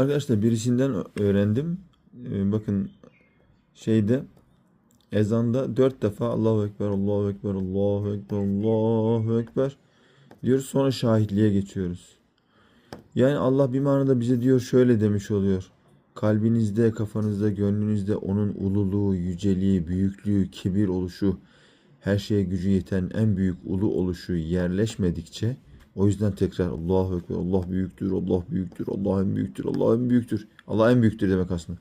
Arkadaşlar birisinden öğrendim. Ee, bakın şeyde ezanda dört defa Allahu Ekber, Allahu Ekber, Allahu Ekber, Allahu Ekber diyoruz. Sonra şahitliğe geçiyoruz. Yani Allah bir manada bize diyor şöyle demiş oluyor. Kalbinizde, kafanızda, gönlünüzde onun ululuğu, yüceliği, büyüklüğü, kibir oluşu, her şeye gücü yeten en büyük ulu oluşu yerleşmedikçe o yüzden tekrar Allahu Ekber, Allah büyüktür, Allah büyüktür, Allah en büyüktür, Allah en büyüktür. Allah en büyüktür demek aslında.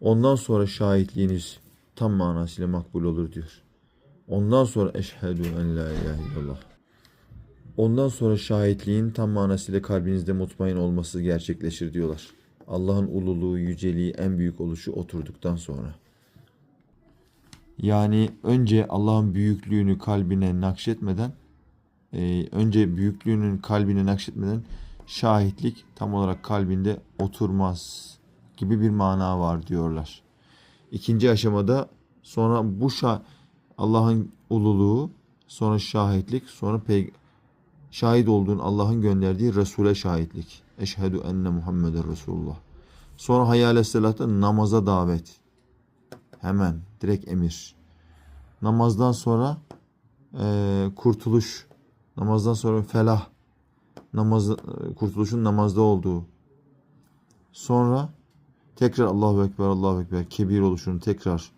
Ondan sonra şahitliğiniz tam manasıyla makbul olur diyor. Ondan sonra eşhedü en la ilahe illallah. Ondan sonra şahitliğin tam manasıyla kalbinizde mutmain olması gerçekleşir diyorlar. Allah'ın ululuğu, yüceliği, en büyük oluşu oturduktan sonra. Yani önce Allah'ın büyüklüğünü kalbine nakşetmeden, e, önce büyüklüğünün kalbine nakşetmeden şahitlik tam olarak kalbinde oturmaz gibi bir mana var diyorlar. İkinci aşamada sonra bu şah Allah'ın ululuğu, sonra şahitlik, sonra pey şahit olduğun Allah'ın gönderdiği Resul'e şahitlik. Eşhedü enne Muhammeden Resulullah. Sonra hayal selata namaza davet. Hemen direkt emir. Namazdan sonra eee, kurtuluş. Namazdan sonra felah. Namaz, kurtuluşun namazda olduğu. Sonra tekrar Allahu Ekber, Allahu Ekber kebir oluşunu tekrar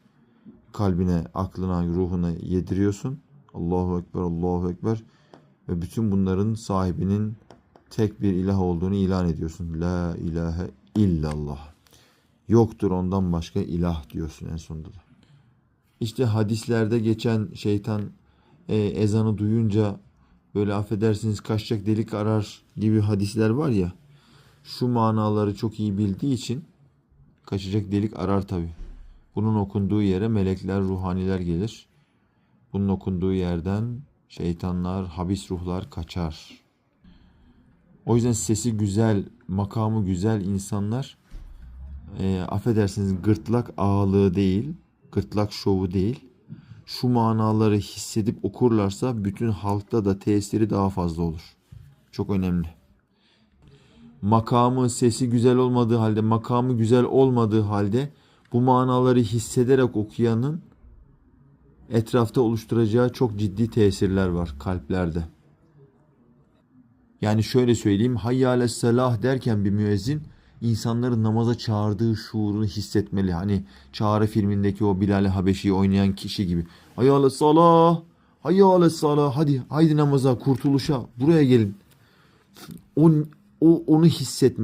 kalbine, aklına, ruhuna yediriyorsun. Allahu Ekber, Allahu Ekber ve bütün bunların sahibinin tek bir ilah olduğunu ilan ediyorsun. La ilahe illallah. Yoktur ondan başka ilah diyorsun en sonunda da. İşte hadislerde geçen şeytan e, ezanı duyunca böyle affedersiniz kaçacak delik arar gibi hadisler var ya. Şu manaları çok iyi bildiği için kaçacak delik arar tabi. Bunun okunduğu yere melekler, ruhaniler gelir. Bunun okunduğu yerden şeytanlar, habis ruhlar kaçar. O yüzden sesi güzel, makamı güzel insanlar e, affedersiniz gırtlak ağalığı değil, gırtlak şovu değil. Şu manaları hissedip okurlarsa bütün halkta da tesiri daha fazla olur. Çok önemli. Makamı, sesi güzel olmadığı halde, makamı güzel olmadığı halde bu manaları hissederek okuyanın etrafta oluşturacağı çok ciddi tesirler var kalplerde. Yani şöyle söyleyeyim, hayyâle selah derken bir müezzin insanların namaza çağırdığı şuurunu hissetmeli. Hani Çağrı filmindeki o Bilal-i Habeşi'yi oynayan kişi gibi. Hayyâle salah, hayyâle salah, hadi haydi namaza, kurtuluşa, buraya gelin. O, o onu hissetmeli.